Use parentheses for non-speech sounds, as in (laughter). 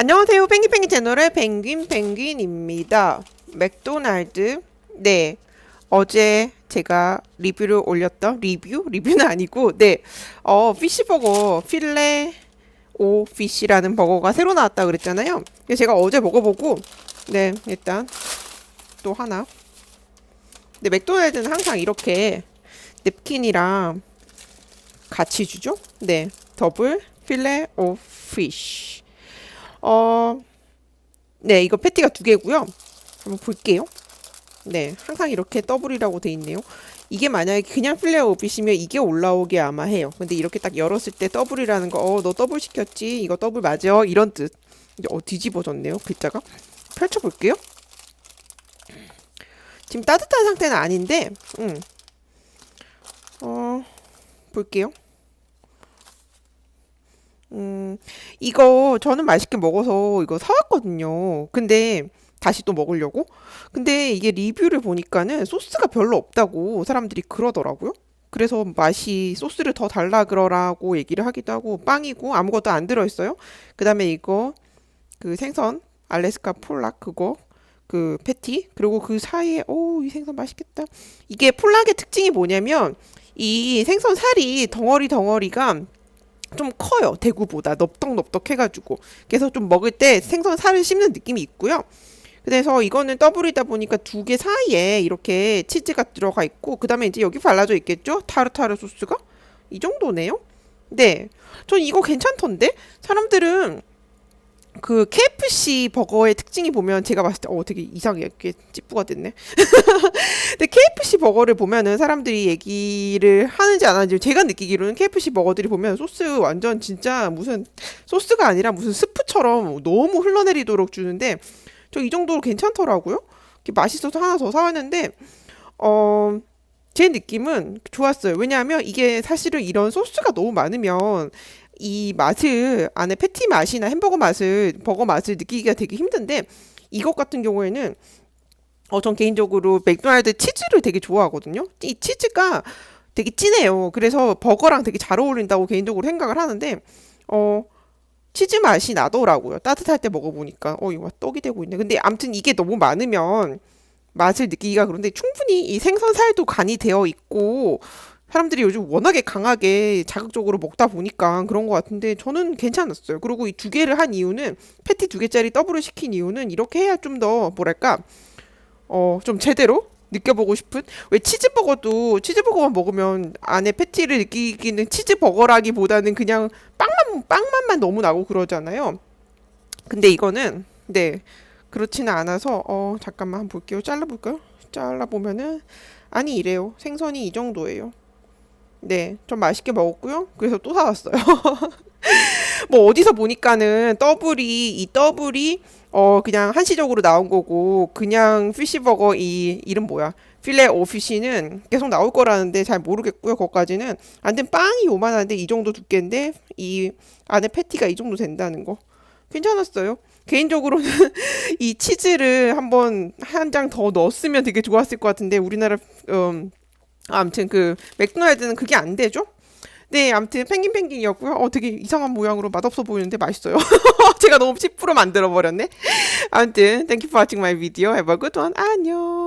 안녕하세요. 펭귄펭귄 채널의 펭귄 펭귄입니다. 맥도날드. 네. 어제 제가 리뷰를 올렸던 리뷰? 리뷰는 아니고 네. 어, 피시버거 필레 오 피시라는 버거가 새로 나왔다 그랬잖아요. 제가 어제 먹어보고 네, 일단 또 하나. 네, 맥도날드는 항상 이렇게 냅킨이랑 같이 주죠? 네. 더블 필레 오 피쉬. 어, 네, 이거 패티가 두 개고요. 한번 볼게요. 네, 항상 이렇게 더블이라고 돼 있네요. 이게 만약에 그냥 필레 오피시면 이게 올라오게 아마 해요. 근데 이렇게 딱 열었을 때 더블이라는 거, 어, 너 더블 시켰지? 이거 더블 맞아? 이런 뜻. 이제 어, 뒤집어졌네요, 글자가. 펼쳐볼게요. 지금 따뜻한 상태는 아닌데, 음. 어, 볼게요. 음, 이거 저는 맛있게 먹어서 이거 사왔거든요. 근데 다시 또 먹으려고? 근데 이게 리뷰를 보니까는 소스가 별로 없다고 사람들이 그러더라고요. 그래서 맛이 소스를 더 달라 그러라고 얘기를 하기도 하고 빵이고 아무것도 안 들어있어요. 그 다음에 이거 그 생선 알래스카 폴락 그거 그 패티 그리고 그 사이에 오 이 생선 맛있겠다. 이게 폴락의 특징이 뭐냐면 이 생선 살이 덩어리 덩어리가 좀 커요. 대구보다 넙떡넙떡 해가지고. 그래서 좀 먹을 때 생선 살을 씹는 느낌이 있고요. 그래서 이거는 더블이다 보니까 두 개 사이에 이렇게 치즈가 들어가 있고, 그 다음에 이제 여기 발라져 있겠죠? 타르타르 소스가? 이 정도네요? 네. 전 이거 괜찮던데? 사람들은 그 KFC 버거의 특징이 보면 제가 봤을 때, 어, 되게 이상해. 이렇게 찌뿌가 됐네. (laughs) 근데 KFC 버거를 보면은 사람들이 얘기를 하는지 안 하는지 제가 느끼기로는 KFC 버거들이 보면 소스 완전 진짜 무슨 소스가 아니라 무슨 스프처럼 너무 흘러내리도록 주는데 저 이 정도로 괜찮더라고요. 맛있어서 하나 더 사왔는데 어. 제 느낌은 좋았어요. 왜냐하면 이게 사실은 이런 소스가 너무 많으면 이 맛을 안에 패티 맛이나 햄버거 맛을 버거 맛을 느끼기가 되게 힘든데 이것 같은 경우에는 어, 전 개인적으로 맥도날드 치즈를 되게 좋아하거든요. 이 치즈가 되게 진해요. 그래서 버거랑 되게 잘 어울린다고 개인적으로 생각을 하는데, 어, 치즈 맛이 나더라고요. 따뜻할 때 먹어보니까. 어, 이거 떡이 되고 있네. 근데 암튼 이게 너무 많으면 맛을 느끼기가 그런데 충분히 이 생선살도 간이 되어 있고, 사람들이 요즘 워낙에 강하게 자극적으로 먹다 보니까 그런 것 같은데 저는 괜찮았어요. 그리고 이 두 개를 한 이유는 패티 두 개짜리 더블을 시킨 이유는 이렇게 해야 좀 더 뭐랄까 어, 좀 제대로 느껴보고 싶은? 왜 치즈버거도 치즈버거만 먹으면 안에 패티를 느끼기는 치즈버거라기보다는 그냥 빵만, 빵맛만 너무 나고 그러잖아요. 근데 이거는, 네, 그렇지는 않아서, 어, 잠깐만 한번 볼게요. 잘라볼까요? 잘라보면은, 아니, 이래요. 생선이 이 정도예요. 네, 좀 맛있게 먹었고요. 그래서 또 사왔어요. (laughs) 뭐 어디서 보니까는 더블이 이 더블이 어 그냥 한시적으로 나온 거고 그냥 피시버거 이 이름 뭐야 필레 오피시는 계속 나올 거라는데 잘 모르겠고요 거기까지는 안된 빵이 요만한데 이 정도 두께인데 이 안에 패티가 이 정도 된다는 거 괜찮았어요 개인적으로는 (laughs) 이 치즈를 한번 한 장 더 넣었으면 되게 좋았을 것 같은데 우리나라 음 아무튼 그 맥도날드는 그게 안 되죠 네, 아무튼 펭귄 펭귄이었고요. 어, 되게 이상한 모양으로 맛없어 보이는데 맛있어요. (laughs) 제가 너무 10% 만들어 버렸네. 아무튼 thank you for watching my video. Have a good one. 안녕.